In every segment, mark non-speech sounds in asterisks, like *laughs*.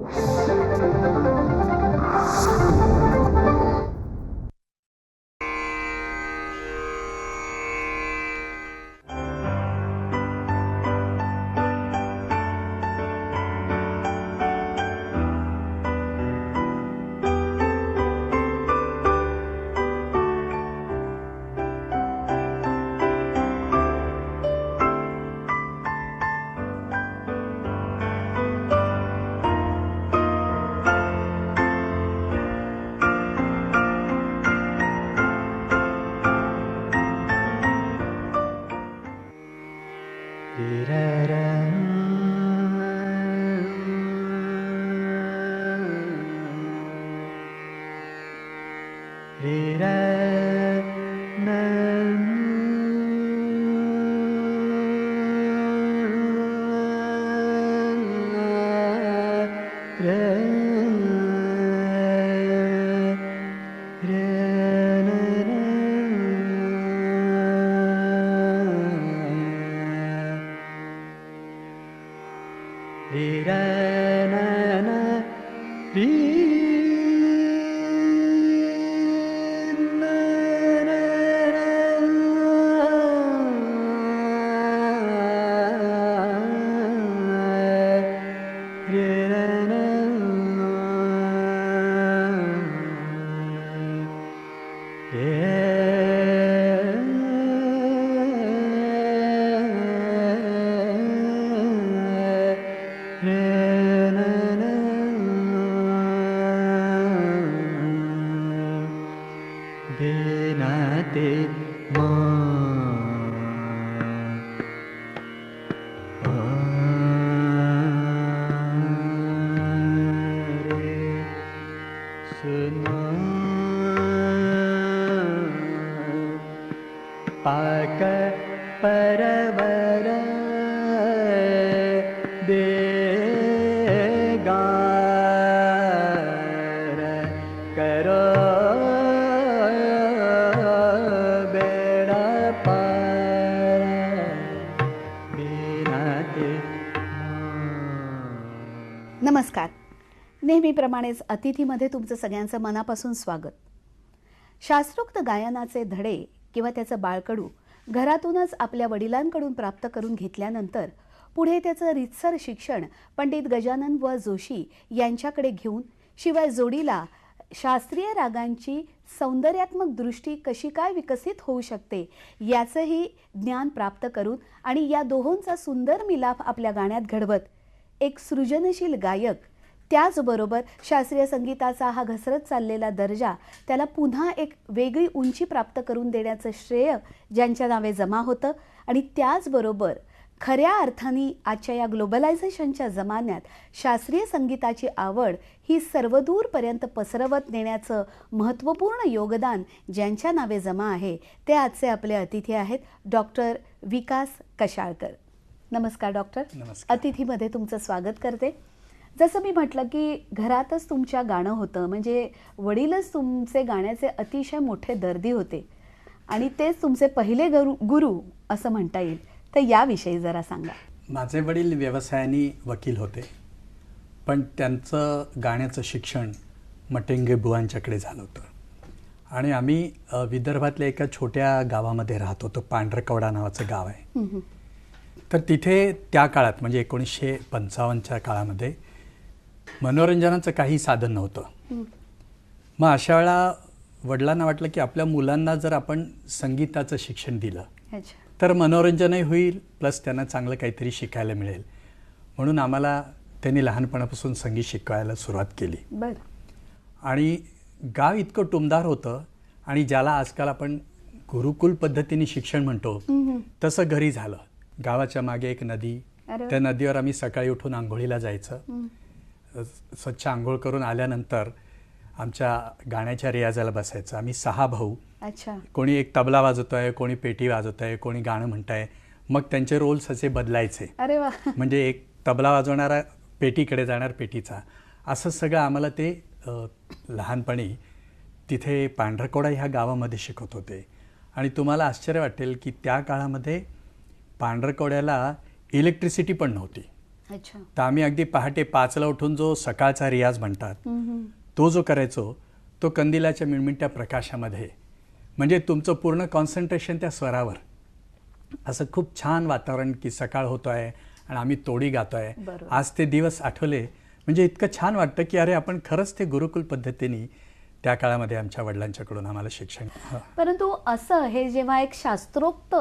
you. Did I? देगार करो बेड़ा पार नमस्कार. नेहमीप्रमाणेच अतिथीमध्ये तुमचं सगळ्यांचं मनापासून स्वागत. शास्त्रोक्त गायनाचे धडे किंवा त्याचं बाळकडू घरातूनच आपल्या वडिलांकडून प्राप्त करून घेतल्यानंतर पुढे त्याचं रितसर शिक्षण पंडित गजानन व जोशी यांच्याकडे घेऊन शिवाय जोडीला शास्त्रीय रागांची सौंदर्यात्मक दृष्टी कशी काय विकसित होऊ शकते याचंही ज्ञान प्राप्त करून आणि या दोहोंचा सुंदर मिलाफ आपल्या गाण्यात घडवत. एक सृजनशील गायक त्याचबरोबर शास्त्रीय संगीताचा हा घसरत चाललेला दर्जा त्याला पुन्हा एक वेगळी उंची प्राप्त करून देण्याचं श्रेय ज्यांच्या नावे जमा होतं आणि त्याचबरोबर खऱ्या अर्थाने आजच्या या ग्लोबलायझेशनच्या जमान्यात शास्त्रीय संगीताची आवड ही सर्वदूरपर्यंत पसरवत नेण्याचं महत्त्वपूर्ण योगदान ज्यांच्या नावे जमा आहे ते आजचे आपले अतिथी आहेत डॉक्टर विकास कशाळकर. नमस्कार डॉक्टर. अतिथीमध्ये तुमचं स्वागत करते. जसं मी म्हटलं की घरातच तुमच्या गाणं होतं म्हणजे वडीलच तुमचे गाण्याचे अतिशय मोठे दर्दी होते आणि तेच तुमचे पहिले गुरु गुरु असं म्हणता येईल. तर याविषयी जरा सांगा. माझे वडील व्यवसायाने वकील होते पण त्यांचं गाण्याचं शिक्षण मटेंगे बुवांच्याकडे झालं होतं. आणि आम्ही विदर्भातल्या एका छोट्या गावामध्ये राहत होतो पांढरकवडा नावाचं गाव आहे. तर तिथे त्या काळात म्हणजे एकोणीसशे पंचावन्नच्या काळामध्ये मनोरंजनाचं काही साधन नव्हतं. मग अशा वेळा वडिलांना वाटलं की आपल्या मुलांना जर आपण संगीताचं शिक्षण दिलं तर मनोरंजनही होईल प्लस त्यांना चांगलं काहीतरी शिकायला मिळेल. म्हणून आम्हाला त्यांनी लहानपणापासून संगीत शिकवायला सुरुवात केली. बरं. आणि गाव इतकं टुमदार होतं आणि ज्याला आजकाल आपण गुरुकुल पद्धतीने शिक्षण म्हणतो तसं घरी झालं. गावाच्या मागे एक नदी. त्या नदीवर आम्ही सकाळी उठून आंघोळीला जायचं. स्वच्छ आंघोळ करून आल्यानंतर आमच्या गाण्याच्या रियाजाला बसायचं. आम्ही सहा भाऊ. अच्छा. कोणी एक तबला वाजवत आहे कोणी पेटी वाजवत आहे कोणी गाणं म्हणताय. मग त्यांचे रोल्स असे बदलायचे. अरे वा. म्हणजे एक तबला वाजवणारा पेटीकडे जाणार पेटीचा. असं सगळं आम्हाला ते लहानपणी तिथे पांढरकोडा ह्या गावामध्ये शिकवत होते. आणि तुम्हाला आश्चर्य वाटेल की त्या काळामध्ये पांढरकोड्याला इलेक्ट्रिसिटी पण नव्हती. अच्छा. तर आम्ही अगदी पहाटे पाचला उठून जो सकाळचा रियाज म्हणतात. तो जो करायचो तो कंदिलाच्या मिणमिणत्या प्रकाशामध्ये. म्हणजे तुमचं पूर्ण कॉन्सन्ट्रेशन त्या स्वरावर असं खूप छान वातावरण की सकाळ होतो आहे आणि आम्ही तोडी गातो आहे. आज ते दिवस आठवले म्हणजे इतकं छान वाटतं की अरे आपण खरंच ते गुरुकुल पद्धतीने त्या काळामध्ये आमच्या वडिलांच्याकडून आम्हाला शिक्षण. परंतु असं हे जेव्हा एक शास्त्रोक्त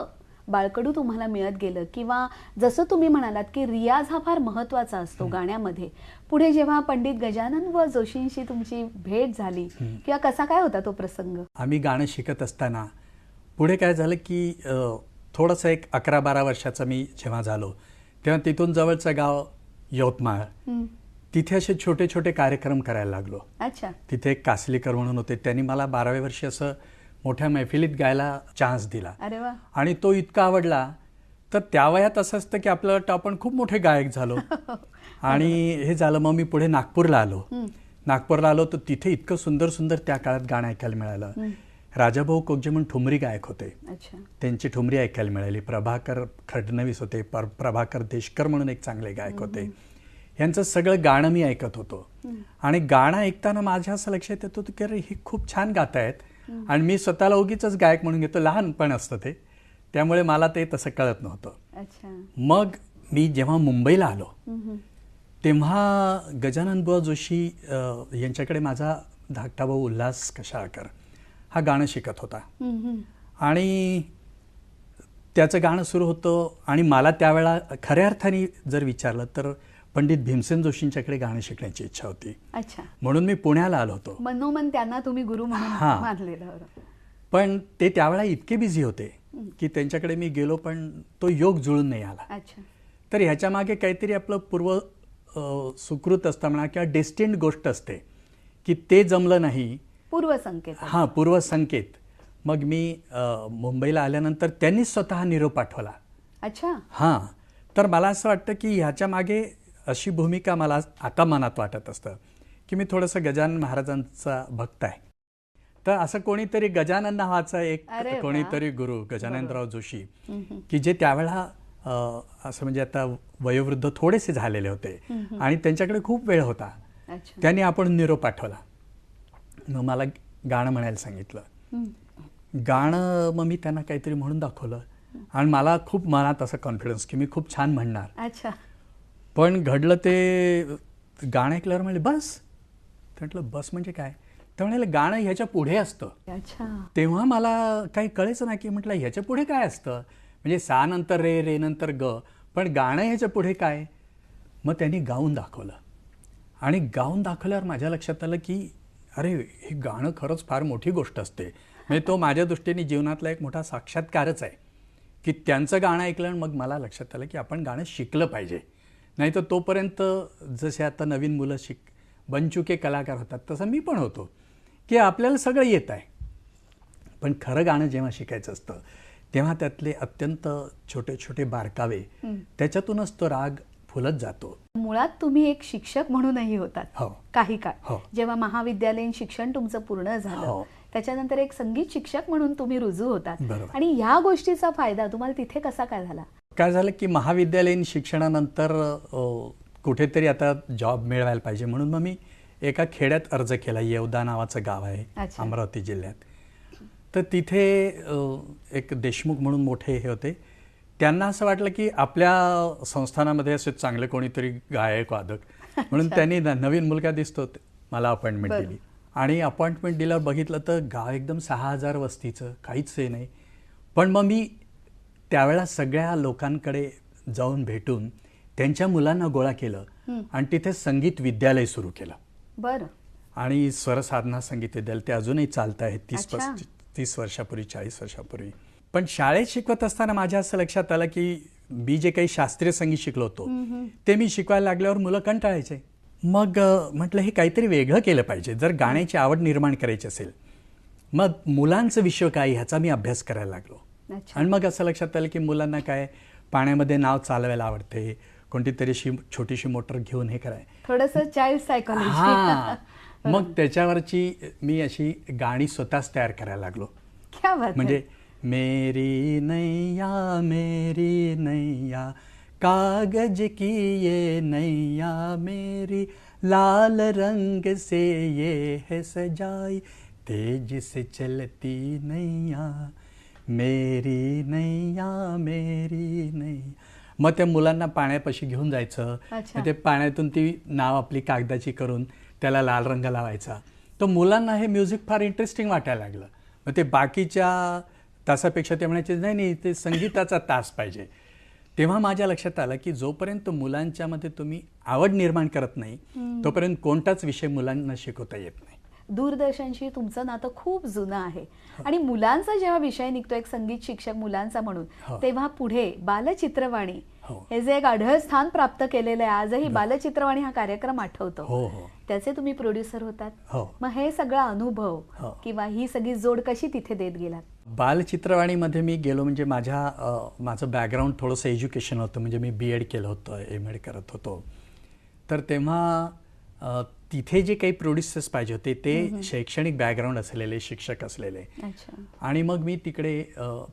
बाळकडू तुम्हाला मिळत गेलं किंवा जसं तुम्ही म्हणालात की रियाज हा फार महत्त्वाचा असतो गाण्यामध्ये. पुढे जेव्हा पंडित गजानन व जोशींशी तुमची भेट झाली किंवा कसा काय होता तो प्रसंग? आम्ही गाणं शिकत असताना पुढे काय झालं की थोडंसं एक अकरा बारा वर्षाचा मी जेव्हा झालो तेव्हा तिथून जवळचं गाव यवतमाळ. तिथे असे छोटे छोटे कार्यक्रम करायला लागलो. अच्छा. तिथे एक कासलीकर म्हणून होते. त्यांनी मला बाराव्या वर्षी असं मोठ्या मैफिलीत गायला चान्स दिला. आणि तो इतका आवडला तर त्या वयात असं असतं की आपल्याला वाटतं आपण खूप मोठे गायक झालो. *laughs* आणि हे झालं मग मी पुढे नागपूरला आलो. नागपूरला आलो तर तिथे इतकं सुंदर सुंदर त्या काळात गाणं ऐकायला मिळालं. राजाभाऊ कोगजे म्हणून ठुमरी गायक होते. त्यांची ठुमरी ऐकायला मिळाली. प्रभाकर खडणवीस होते पर प्रभाकर देशकर म्हणून एक चांगले गायक होते. यांचं सगळं गाणं मी ऐकत होतो. आणि गाणं ऐकताना माझ्या असं लक्षात येत होतं की अरे ही खूप छान गात आहेत. आणि मी स्वतःला उगीच गायक म्हणून घेतो. लहानपण असतं ते. त्यामुळे मला ते तसं कळत नव्हतं. मग मी जेव्हा मुंबईला आलो तेव्हा गजानन बुवा जोशी यांच्याकडे माझा धाकटा भाऊ उल्हास कशाळकर हा गाणं शिकत होता. आणि त्याचं गाणं सुरू होतं आणि मला त्यावेळा खऱ्या अर्थाने जर विचारलं तर पंडित भीमसेन जोशींच्याकडे गाणं शिकण्याची इच्छा होती. अच्छा. म्हणून मी पुण्याला आलो होतो. मनोमन त्यांना तुम्ही गुरु म्हणून हा. मानलेलं. पण ते त्यावेळा इतके बिझी होते की त्यांच्याकडे मी गेलो पण तो योग जुळून नाही आला. अच्छा. तर ह्याच्या मागे काहीतरी आपलं पूर्व सुकृत असतं म्हणा किंवा डेस्टिन्ड गोष्ट असते की ते जमलं नाही. पूर्व संकेत हां पूर्व संकेत मग मी मुंबईला आल्यानंतर त्यांनीच स्वतः निरोप पाठवला. अच्छा. हां. तर मला असं वाटतं की ह्याच्या मागे अशी भूमिका मला आता मनात वाटत असतं की मी थोडंसं गजानन महाराजांचा भक्त आहे. तर असं कोणीतरी गजानन नावाचा एक. कोणीतरी गुरु गजाननराव जोशी. की जे त्यावेळा असं म्हणजे आता वयोवृद्ध थोडेसे झालेले होते आणि त्यांच्याकडे खूप वेळ होता. त्यांनी आपण निरोप पाठवला. मग मला गाणं म्हणायला सांगितलं. गाणं मग मी त्यांना काहीतरी म्हणून दाखवलं. आणि मला खूप मनात असं कॉन्फिडन्स की मी खूप छान म्हणणार. अच्छा. पण घडलं ते गाणं ऐकल्यावर म्हणले बस. म्हटलं बस म्हणजे काय? तर म्हणाले गाणं ह्याच्या पुढे असतं. अच्छा. तेव्हा मला काही कळायचं नाही की म्हटलं ह्याच्या पुढे काय असतं? म्हणजे सा नंतर रे रे नंतर ग पण गाणं ह्याच्या पुढे काय? मग त्यांनी गाऊन दाखवलं. आणि गाऊन दाखवल्यावर माझ्या लक्षात आलं की अरे हे गाणं खरंच फार मोठी गोष्ट असते. म्हणजे तो माझ्या दृष्टीने जीवनातला एक मोठा साक्षात्कारच आहे. की त्यांचं गाणं ऐकलं आणि मग मला लक्षात आलं की आपण गाणं शिकलं पाहिजे. नाही तर तोपर्यंत जसे आता नवीन मुलं शिक बनचुके कलाकार होतात तसं मी पण होतो की आपल्याला सगळं येत आहे. पण खरं गाणं जेव्हा शिकायचं असतं तेव्हा त्यातले अत्यंत छोटे छोटे बारकावे त्याच्यातूनच तो राग फुलत जातो. मुळात तुम्ही एक शिक्षक म्हणूनही होतात. हो. काही काळ. हो. जेव्हा महाविद्यालयीन शिक्षण तुमचं पूर्ण झालं हो. त्याच्यानंतर एक संगीत शिक्षक म्हणून तुम्ही रुजू होतात. आणि ह्या गोष्टीचा फायदा तुम्हाला तिथे कसा काय झाला? काय झालं की महाविद्यालयीन शिक्षणानंतर कुठेतरी आता जॉब मिळवायला पाहिजे म्हणून मग मी एका खेड्यात अर्ज केला येवदा नावाचं गाव आहे. अमरावती जिल्ह्यात. तर तिथे एक देशमुख म्हणून मोठे हे होते. त्यांना असं वाटलं की आपल्या संस्थानामध्ये असे चांगले कोणीतरी गायक वादक म्हणून त्यांनी नवीन मुलगा दिसतो मला अपॉइंटमेंट. दिली. आणि अपॉइंटमेंट दिल्यावर बघितलं तर गाव एकदम सहा हजार वस्तीचं काहीच हे नाही. पण मग मी त्यावेळा सगळ्या लोकांकडे जाऊन भेटून त्यांच्या मुलांना गोळा केलं आणि तिथे संगीत विद्यालय सुरू केलं. बरं. आणि स्वरसाधना संगीत विद्यालय ते अजूनही चालत आहे तीस तीस वर्षापूर्वी चाळीस वर्षापूर्वी. पण शाळेत शिकवत असताना माझ्या असं लक्षात आलं की मी जे काही शास्त्रीय संगीत शिकलो होतो ते मी शिकवायला लागल्यावर मुलं कंटाळायचे. मग म्हटलं हे काहीतरी वेगळं केलं पाहिजे. जर गाण्याची आवड निर्माण करायची असेल मग मुलांचं विश्व काय ह्याचा मी अभ्यास करायला लागलो. आणि मग असं लक्षात आलं की मुलांना काय पाण्यामध्ये नाव चालवायला आवडते कोणती तरी छोटीशी मोटर घेऊन हे कराय. थोडस चाइल्ड सायकोलॉजी हा. *laughs* मग त्याच्यावरची मी अशी गाणी स्वतःच तयार करायला लागलो. क्या बात म्हणजे मेरी नैया मेरी नैया कागज की ये नैया मेरी लाल रंग से ये है सजाई तेज से चलती नैया। मेरी नैया मेरी नैया. मग त्या मुलांना पाण्यापाशी घेऊन जायचं. अच्छा. मग ते पाण्यातून ती नाव आपली कागदाची करून त्याला लाल रंग लावायचा. तर मुलांना हे म्युझिक फार इंटरेस्टिंग वाटायला लागलं. मग ते बाकीच्या तासापेक्षा ते म्हणायचे नाही नाही ते संगीताचा तास पाहिजे. तेव्हा माझ्या लक्षात आलं की जोपर्यंत मुलांच्यामध्ये तुम्ही आवड निर्माण करत नाही तोपर्यंत कोणताच विषय मुलांना शिकवता येत नाही. दूरदर्शनशी तुमचं नातं खूप जुनं आहे. आणि मुलांचा जेव्हा विषय निघतो एक संगीत शिक्षक मुलांचा म्हणून. तेव्हा पुढे बालचित्रवाणी हो. हे जे एक अढळ स्थान प्राप्त केलेलं आहे आजही बालचित्रवाणी हा कार्यक्रम आठवतो. हो हो. त्याचे तुम्ही प्रोड्युसर होतात. हो. मग हे सगळा अनुभव. किंवा ही सगळी जोड कशी तिथे देत गेलात? बालचित्रवाणीमध्ये मी गेलो म्हणजे माझ्या माझं बॅकग्राऊंड थोडंसं एज्युकेशन होतं. म्हणजे मी बी एड केलं होतं एम एड करत होतो. तर तेव्हा तिथे जे काही प्रोड्युसर्स पाहिजे होते ते शैक्षणिक बॅकग्राऊंड असलेले शिक्षक असलेले. आणि मग मी तिकडे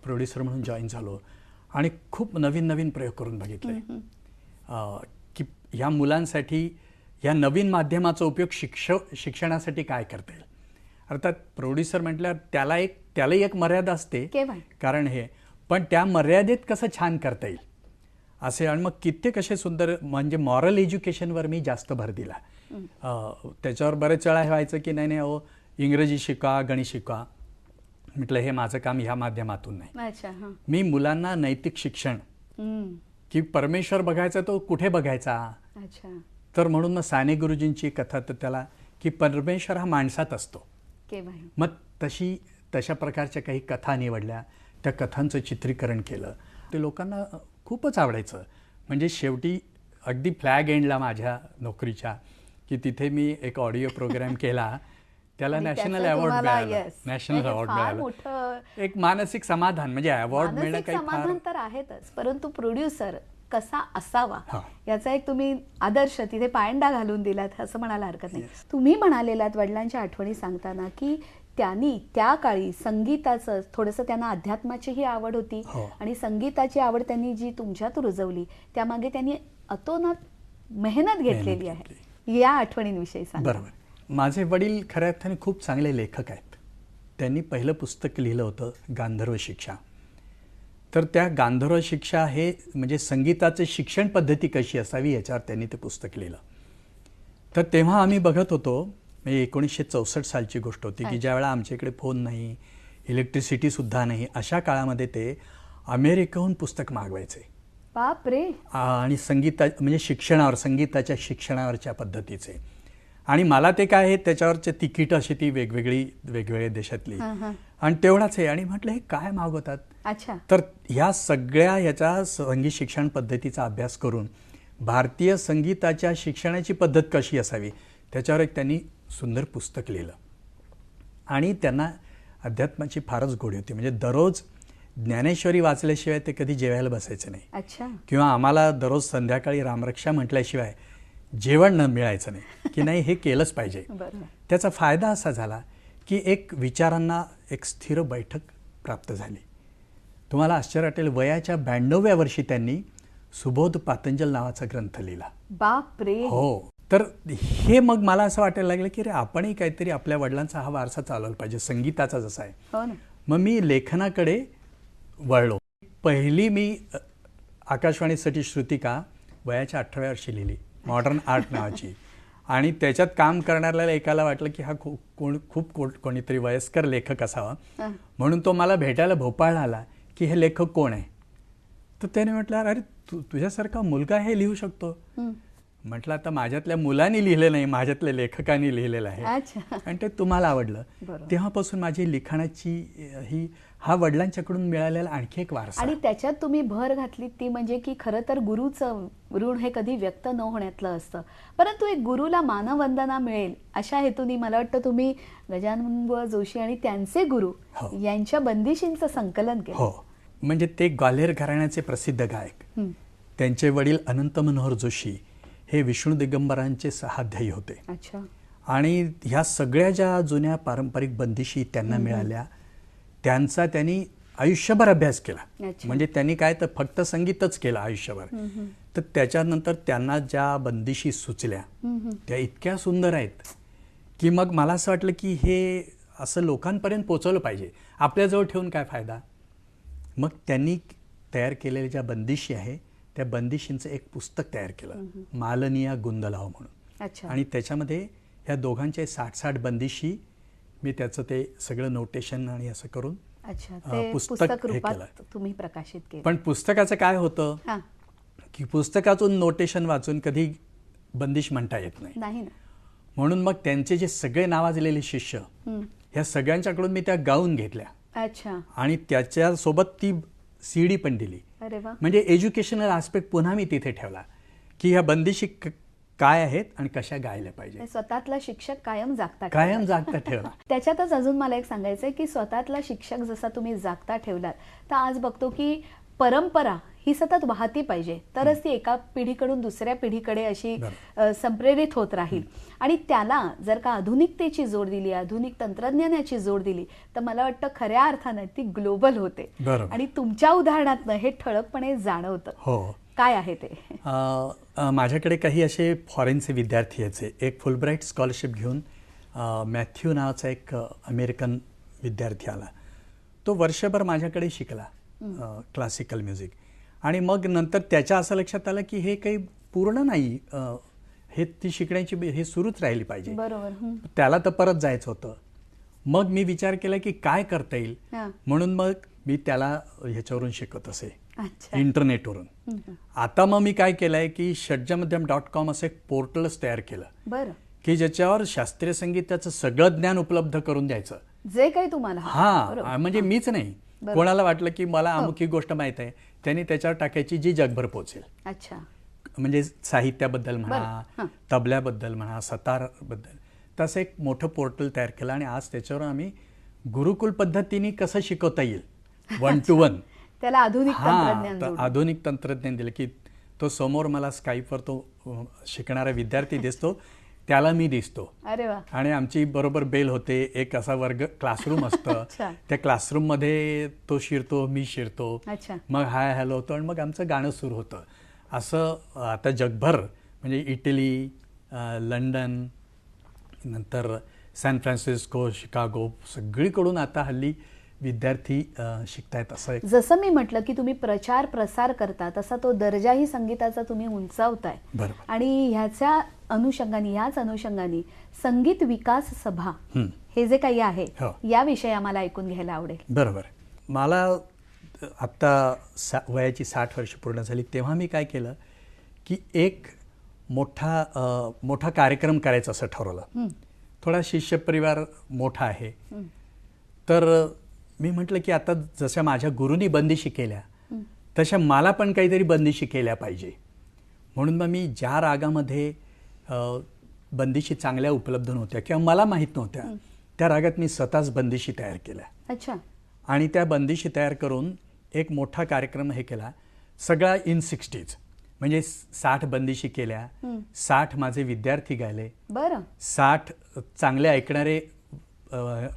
प्रोड्युसर म्हणून जॉईन झालो आणि खूप नवीन नवीन प्रयोग करून बघितले. की ह्या मुलांसाठी ह्या नवीन माध्यमाचा उपयोग शिक्ष शिक्षणासाठी काय करता येईल अर्थात प्रोड्युसर म्हटल्यावर त्याला एक त्यालाही एक मर्यादा असते. कारण हे पण त्या मर्यादेत कसं छान करता येईल? असे आणि मग कित्येक असे सुंदर म्हणजे मॉरल एज्युकेशनवर मी जास्त भर दिला. त्याच्यावर बरेच वेळा हे व्हायचं की नाही नाही अहो इंग्रजी शिका गणित शिका. म्हटलं हे माझं काम ह्या माध्यमातून नाही. मी मुलांना नैतिक शिक्षण. की परमेश्वर बघायचा तो कुठे बघायचा? तर म्हणून मग साने गुरुजींची कथा तर त्याला की परमेश्वर हा माणसात असतो. मग तशी तशा प्रकारच्या काही कथा निवडल्या. त्या कथांचं चित्रीकरण केलं. ते लोकांना खूपच आवडायचं. म्हणजे शेवटी अगदी फ्लॅग एंडला माझ्या नोकरीच्या. की तिथे मी एक ऑडिओ प्रोग्राम *laughs* केला. त्याला नॅशनल अवॉर्ड मिळाला. नॅशनल हे अवॉर्ड मिळाला. एक मानसिक समाधान म्हणजे अवॉर्ड मिळणं काही समाधान तर आहेतच परंतु प्रोड्युसर कसा असावा. याचा एक तुम्ही आदर्श तिथे पायंडा घालून दिलात असं म्हणायला हरकत नाही. तुम्ही म्हणालेलात वडिलांच्या आठवणी सांगताना की त्यांनी त्या काळी संगीताचं थोडंसं त्यांना अध्यात्माचीही आवड होती हो. आणि संगीताची आवड त्यांनी जी तुमच्यात रुजवली त्यामागे त्यांनी अतोनात मेहनत घेतलेली आहे. या आठवणींविषयी सांगा. बरोबर. माझे वडील खऱ्या अर्थाने खूप चांगले लेखक आहेत. त्यांनी पहिलं पुस्तक लिहिलं होतं गांधर्व शिक्षा. तर त्या गांधर्व शिक्षा हे म्हणजे संगीताचं शिक्षण पद्धती कशी असावी याच्यावर त्यांनी ते पुस्तक लिहिलं. तर तेव्हा आम्ही बघत होतो म्हणजे एकोणीसशे चौसष्ट सालची गोष्ट होती की अच्छा. ज्यावेळा आमच्या इकडे फोन नाही इलेक्ट्रिसिटीसुद्धा नाही अशा काळामध्ये ते अमेरिकेहून पुस्तक मागवायचे. बाप रे आणि संगीता म्हणजे शिक्षणावर संगीताच्या शिक्षणावरच्या पद्धतीचे. आणि मला ते काय आहे त्याच्यावरचे तिकीट अशी ती वेगवेगळी वेगवेगळ्या देशातली. आणि तेवढाच आहे. आणि म्हटलं हे काय मागवतात? अच्छा. तर ह्या सगळ्या ह्याचा संगीत शिक्षण पद्धतीचा अभ्यास करून भारतीय संगीताच्या शिक्षणाची पद्धत कशी असावी त्याच्यावर एक त्यांनी सुंदर पुस्तक लिहिलं. आणि त्यांना अध्यात्माची फारच गोडी होती. म्हणजे दररोज ज्ञानेश्वरी वाचल्याशिवाय ते कधी जेवायला बसायचे नाही. अच्छा. किंवा आम्हाला दररोज संध्याकाळी रामरक्षा म्हटल्याशिवाय जेवण न मिळायचं नाही. की नाही हे केलंच पाहिजे. *laughs* त्याचा फायदा असा झाला की एक विचारांना एक स्थिर बैठक प्राप्त झाली. तुम्हाला आश्चर्य वाटेल वयाच्या ब्याण्णव्या वर्षी त्यांनी सुबोध पातंजल नावाचा ग्रंथ लिहिला. बाप रे हो. तर हे मग मला असं वाटायला लागलं की रे आपणही काहीतरी आपल्या वडिलांचा हा वारसा चालवला पाहिजे संगीताचा जसा आहे. हो मग मी लेखनाकडे वळलो. पहिली मी आकाशवाणीसाठी श्रुतिका वयाच्या अठराव्या वर्षी लिहिली मॉडर्न आर्ट नावाची. आणि त्याच्यात काम करणाऱ्याला एकाला वाटलं की हा खूप कोण खूप कोणीतरी वयस्कर लेखक असावा. म्हणून तो मला भेटायला भोपाळला आला की हे लेखक कोण आहे? तर त्याने म्हटलं अरे तू तुझ्यासारखा मुलगा हे लिहू शकतो. म्हटलं आता माझ्यातल्या मुलांनी लिहिलं नाही माझ्यातल्या लेखकांनी लिहिलेलं आहे. आणि ते तुम्हाला आवडलं. तेव्हापासून माझी लिखाणाची ही हा वडिलांच्याकडून मिळालेला आणखी एक वारसा. आणि त्याच्यात तुम्ही भर घातली ती म्हणजे की खरं तर गुरुचं ऋण हे कधी व्यक्त न होण्यातलं असतं. परंतु एक गुरुला मानवंदना मिळेल अशा हेतूनी मला वाटतं तुम्ही गजानन जोशी आणि त्यांचे गुरु हो. यांच्या बंदिशींचं संकलन केलं. हो. म्हणजे ते ग्वाल्हेर घराण्याचे प्रसिद्ध गायक. त्यांचे वडील अनंत मनोहर जोशी हे विष्णू दिगंबरांचे सहाध्यायी होते. अच्छा. आणि ह्या सगळ्या ज्या जुन्या पारंपरिक बंदिशी त्यांना मिळाल्या त्यांचा त्यांनी आयुष्यभर अभ्यास केला. म्हणजे त्यांनी काय तर फक्त संगीतच केलं आयुष्यभर. तर त्याच्यानंतर त्यांना ज्या बंदिशी सुचल्या त्या इतक्या सुंदर आहेत की मग मला असं वाटलं की हे असं लोकांपर्यंत पोचवलं पाहिजे. आपल्याजवळ ठेवून काय फायदा? मग त्यांनी तयार केलेल्या ज्या बंदिशी आहे त्या बंदिशींचं एक पुस्तक तयार केलं. मालनिया गुंदलाव म्हणून. आणि त्याच्यामध्ये ह्या दोघांचे साठ साठ बंदिशी मी त्याचं ते सगळं नोटेशन आणि असं करून अच्छा पुस्तक हे केलं. तुम्ही प्रकाशित केलं. पण पुस्तकाचं काय होतं की पुस्तकातून नोटेशन वाचून कधी बंदिश म्हणता येत नाही. म्हणून मग त्यांचे जे सगळे नावाजलेले शिष्य. ह्या सगळ्यांच्याकडून मी त्या गाऊन घेतल्या. अच्छा. आणि त्याच्यासोबत ती सी डी पण दिली. म्हणजे एज्युकेशनल आस्पेक्ट पुन्हा मी तिथे ठेवला की ह्या बंदिशी काय आहेत आणि कशा गायल्या पाहिजे स्वतःतला शिक्षक कायम जागता कायम. जागता ठेवला *laughs* त्याच्यातच अजून मला एक सांगायचं आहे की स्वतःतला शिक्षक जसा तुम्ही जागता ठेवलात तर आज बघतो की परंपरा ही सतत वाहती पाहिजे. तरच ती एका पिढीकडून दुसऱ्या पिढीकडे अशी संप्रेरित होत राहील. आणि त्याला जर का आधुनिकतेची जोड दिली आधुनिक तंत्रज्ञानाची जोड दिली तर मला वाटतं खऱ्या अर्थानं ती ग्लोबल होते. आणि तुमच्या उदाहरणातनं हे ठळकपणे जाणवतं. हो. काय आहे ते? माझ्याकडे काही असे फॉरेनचे विद्यार्थी यायचे. एक फुलब्राईट स्कॉलरशिप घेऊन मॅथ्यू नावाचा एक अमेरिकन विद्यार्थी आला. तो वर्षभर माझ्याकडे शिकला क्लासिकल म्युझिक आणि मग नंतर त्याच्या असं लक्षात आलं की हे काही पूर्ण नाही. हे ती शिकण्याची हे सुरूच राहिली पाहिजे. बरोबर. त्याला तर परत जायचं होतं. मग मी विचार केला की काय करता येईल. म्हणून मग मी त्याला ह्याच्यावरून शिकत असे. इंटरनेटवरून. आता मग मी काय केलं आहे की षड्जमध्यम डॉट कॉम असं एक पोर्टलच तयार केलं. बरं. की ज्याच्यावर शास्त्रीय संगीताचं सगळं ज्ञान उपलब्ध करून द्यायचं. जे काही तुम्हाला. हा. म्हणजे मीच नाही. कोणाला वाटलं की मला हो. अमुक ही गोष्ट माहीत आहे त्यांनी त्याच्यावर टाकायची जी जगभर पोचेल अच्छा. म्हणजे साहित्याबद्दल. म्हणा. तबल्याबद्दल म्हणा सतारबद्दल. तसं एक मोठं पोर्टल तयार केलं आणि आज त्याच्यावर आम्ही गुरुकुल पद्धतीने कसं शिकवता येईल? वन टू वन त्याला आधुनिक तंत्रज्ञान. आधुनिक तंत्रज्ञान दिलं की तो समोर मला स्काईपवर तो शिकणारा विद्यार्थी दिसतो *laughs* त्याला मी दिसतो. अरे वा. आणि आमची बरोबर बेल होते एक असा वर्ग क्लासरूम असतं. *laughs* त्या क्लासरूममध्ये तो शिरतो मी शिरतो. अच्छा. मग हाय हॅलो होतो आणि मग आमचं गाणं सुरू होतं. असं आता जगभर म्हणजे इटली लंडन नंतर सॅन फ्रान्सिस्को शिकागो सगळीकडून आता हल्ली विद्यार्थी शिकतायत असं एक. जसं मी म्हटलं की तुम्ही प्रचार प्रसार करता तसा तो दर्जाही संगीताचा तुम्ही उंचावताय. बरोबर. आणि ह्याच्या अनुषंगाने ह्याच अनुषंगाने संगीत विकास सभा हं. जे काही आहे हो. याविषयी आम्हाला ऐकून घ्यायला आवडेल. बरोबर. मला आत्ता सा वयाची साठ वर्ष पूर्ण झाली तेव्हा मी काय केलं की एक मोठा अ, मोठा कार्यक्रम करायचा असं ठरवलं. थोडा शिष्यपरिवार मोठा आहे. तर मी म्हटलं की आता जशा माझ्या गुरुनी बंदिशी केल्या तशा मला पण काहीतरी बंदिशी केल्या पाहिजे. म्हणून मग मी ज्या रागामध्ये बंदिशी चांगल्या उपलब्ध नव्हत्या किंवा मला माहीत नव्हत्या त्या रागात मी स्वतःच बंदिशी तयार केल्या. अच्छा. आणि त्या बंदिशी तयार करून एक मोठा कार्यक्रम हे केला सगळा इन सिक्स्टीज. म्हणजे साठ बंदिशी केल्या साठ माझे विद्यार्थी गायले बरं. साठ चांगले ऐकणारे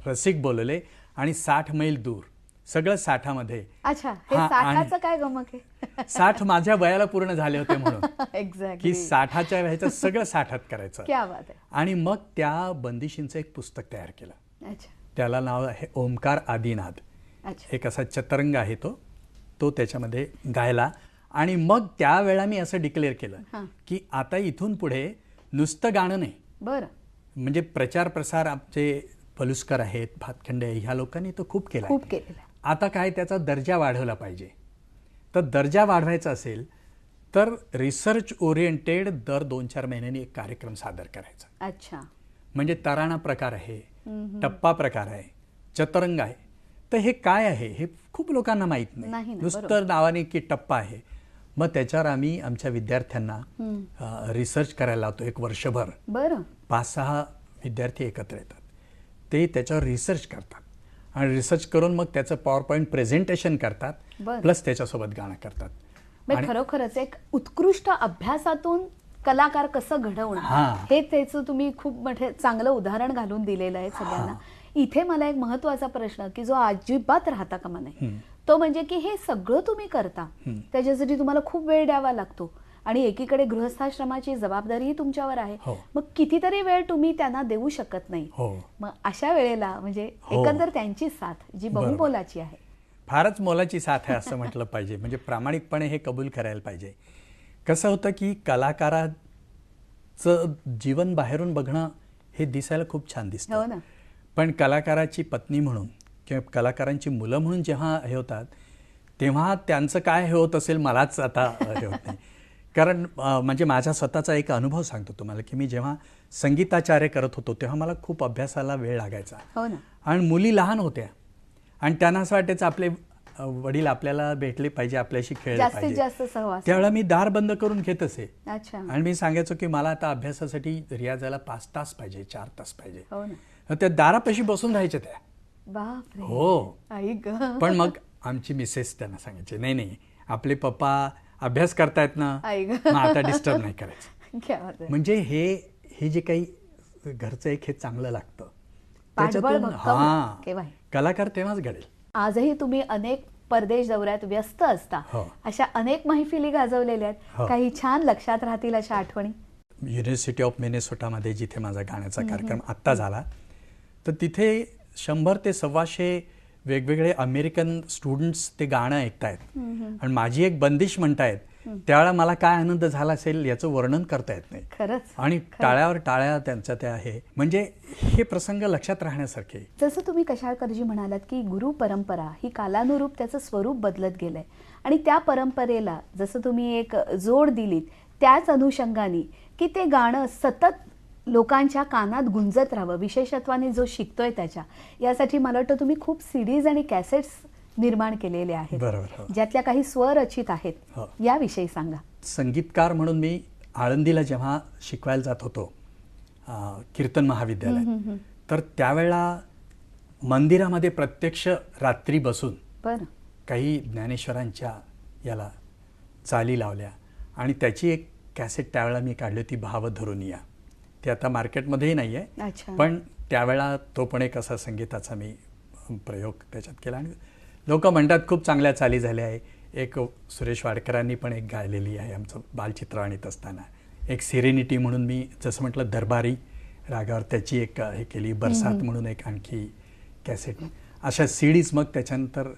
रसिक बोलले आणि साठ मैल दूर. सगळं साठामध्ये. अच्छा आणि- साठाचं काय गमक आहे? साठ माझ्या वयाला पूर्ण झाले होते म्हणून. *laughs* की एक्झॅक्टली साठाच्या ह्याचं सगळं साठात करायचं. क्या बात आहे. आणि मग त्या बंदिशींचं एक पुस्तक तयार केलं. अच्छा. त्याला नाव आहे ओमकार आदिनाद. अच्छा. एक असा चतरंग आहे तो. तो त्याच्यामध्ये गायला. आणि मग त्यावेळा मी असं डिक्लेअर. केलं की आता इथून पुढे नुसतं गाणं नाही. बरं. म्हणजे प्रचार प्रसार आमचे पलुस्कर आहेत भातखंडे ह्या लोकांनी तो खूप केला खूप केलेलं आहे. आता काय त्याचा दर्जा वाढवला पाहिजे. तर दर्जा वाढवायचा असेल तर रिसर्च ओरिएंटेड दर दोन चार महिन्यांनी एक कार्यक्रम सादर करायचा. अच्छा. म्हणजे तराणा प्रकार आहे टप्पा प्रकार आहे चतरंग आहे. तर हे काय आहे हे खूप लोकांना माहीत नाही. नुसतं नावाने की टप्पा आहे. मग त्याच्यावर आम्ही आमच्या विद्यार्थ्यांना रिसर्च करायला लावतो एक वर्षभर. बरं. पाच सहा विद्यार्थी एकत्र येतात. ते त्याच्यावर रिसर्च करतात. आणि रिसर्च करून मग त्याचं पॉवर पॉईंट प्रेझेंटेशन करतात. प्लस त्याच्यासोबत गाणं करतात. खरोखरच एक उत्कृष्ट अभ्यासातून कलाकार कसं घडवणं हां. त्याचं तुम्ही खूप मोठे चांगलं उदाहरण घालून दिलेलं आहे सगळ्यांना. इथे मला एक महत्त्वाचा प्रश्न की जो अजिबात राहता कामा नाही तो म्हणजे की हे सगळं तुम्ही करता. त्याच्यासाठी तुम्हाला खूप वेळ द्यावा लागतो. आणि एकीकडे गृहस्थाश्रमाची जबाबदारीही तुमच्यावर आहे. हो. मग कितीतरी वेळ तुम्ही त्यांना देऊ शकत नाही. हो. मग अशा वेळेला म्हणजे हो. एकंदर त्यांची साथ जी. बहुमोलाची आहे. फारच मोलाची साथ आहे असं म्हटलं *laughs* पाहिजे. म्हणजे प्रामाणिकपणे हे कबूल करायला पाहिजे. कसं होतं की कलाकाराचं जीवन बाहेरून बघणं हे दिसायला खूप छान हो दिसतं ना. पण कलाकाराची पत्नी म्हणून किंवा कलाकारांची मुलं म्हणून जेव्हा हे होतात तेव्हा त्यांचं काय हे होत असेल मलाच आता हे होत नाही. *laughs* कारण म्हणजे माझा स्वतःचा एक अनुभव सांगतो तुम्हाला की मी जेव्हा संगीताचार्य करत होतो तेव्हा मला खूप अभ्यासाला वेळ लागायचा. हो ना. आणि मुली लहान होत्या. आणि त्यांना असं वाटायचं आपले वडील आपल्याला भेटले पाहिजे आपल्याशी खेळले पाहिजे. जास्त सहवास. त्यावेळेला मी दार बंद करून घेत असे. आणि मी सांगायचो की मला आता अभ्यासासाठी रियाजाला पाच तास पाहिजे चार तास पाहिजे. हो त्या दारापाशी बसून राहायच्या त्या. हो. पण मग आमची मिसेस त्यांना सांगायचे नाही नाही आपले पप्पा अभ्यास करतायत ना आता डिस्टर्ब नाही करायचं. *laughs* म्हणजे हे हे जे काही घरचं एक हे चांगलं लागतं त्याच्यातून हा. कलाकार तेव्हाच घडेल आजही तुम्ही अनेक परदेश दौऱ्यात व्यस्त असता हो. अशा अनेक मैफिली गाजवलेल्या आहेत हो. काही छान लक्षात राहतील अशा आठवणी युनिव्हर्सिटी ऑफ मिनेसोटामध्ये जिथे माझा गाण्याचा कार्यक्रम आत्ता झाला तर तिथे शंभर ते सव्वाशे वेगवेगळे अमेरिकन स्टुडंट्स ते गाणं ऐकतायत. आणि माझी एक बंदिश म्हणतायत त्यावेळेला मला काय आनंद झाला असेल याचं वर्णन करता येत नाही. खरंच आणि टाळ्यावर टाळ्या त्यांच्या त्या आहे. म्हणजे हे प्रसंग लक्षात राहण्यासारखे. जसं तुम्ही कशाळकरजी म्हणालात की गुरु परंपरा ही कालानुरूप त्याचं स्वरूप बदलत गेलंय. आणि त्या परंपरेला जसं तुम्ही एक जोड दिलीत त्याच अनुषंगाने की ते गाणं सतत लोकांच्या कानात गुंजत राहावं विशेषत्वाने जो शिकतोय त्याच्या. यासाठी मला वाटतं तुम्ही खूप सीडीज आणि कॅसेट्स निर्माण केलेले आहेत. बरोबर, हो. ज्यातल्या काही स्वरचित आहेत हो. याविषयी सांगा. संगीतकार म्हणून मी आळंदीला जेव्हा शिकवायला जात होतो कीर्तन महाविद्यालयात तर त्यावेळेला मंदिरामध्ये प्रत्यक्ष रात्री बसून बरं. काही ज्ञानेश्वरांच्या याला चाली लावल्या आणि त्याची एक कॅसेट त्यावेळेला मी काढली होती भाव धरून या ती आता मार्केटमध्येही नाही. आहे. पण त्यावेळेला तो पण एक असा संगीताचा मी प्रयोग त्याच्यात केला. आणि लोक म्हणतात खूप चांगल्या चाली झाल्या आहे. एक सुरेश वाडकरांनी पण एक गायलेली आहे आमचं बालचित्र आणत असताना. एक सिरेनिटी म्हणून मी जसं म्हटलं दरबारी रागावर त्याची एक हे केली बरसात म्हणून एक आणखी कॅसेट. अशा सीडीज मग त्याच्यानंतर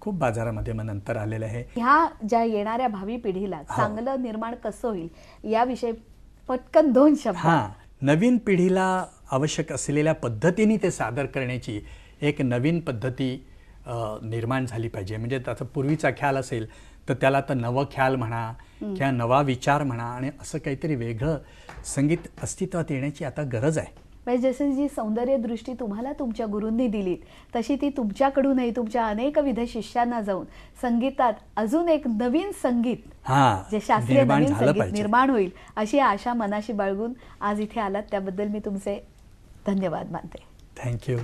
खूप बाजारामध्ये मग नंतर आलेल्या आहे. ह्या ज्या येणाऱ्या भावी पिढीला चांगलं निर्माण कसं होईल याविषयी पटकन दोन शब्द. हां नवीन पिढीला आवश्यक असलेल्या पद्धतीने ते सादर करण्याची एक नवीन पद्धती निर्माण झाली पाहिजे. म्हणजे त्याचा पूर्वीचा ख्याल असेल तर त्याला तर नवं ख्याल म्हणा किंवा नवा विचार म्हणा आणि असं काहीतरी वेगळं संगीत अस्तित्वात येण्याची आता गरज आहे. म्हणजे जशी जी सौंदर्य दृष्टी तुम्हाला तुमच्या गुरूंनी दिलीत तशी ती तुमच्याकडूनही तुमच्या अनेकविध शिष्यांना जाऊन संगीतात अजून एक नवीन संगीत जे शास्त्रीय नवीन संगीत निर्माण होईल अशी आशा मनाशी बाळगून आज इथे आलात. त्याबद्दल मी तुमचे धन्यवाद मानते. थँक्यू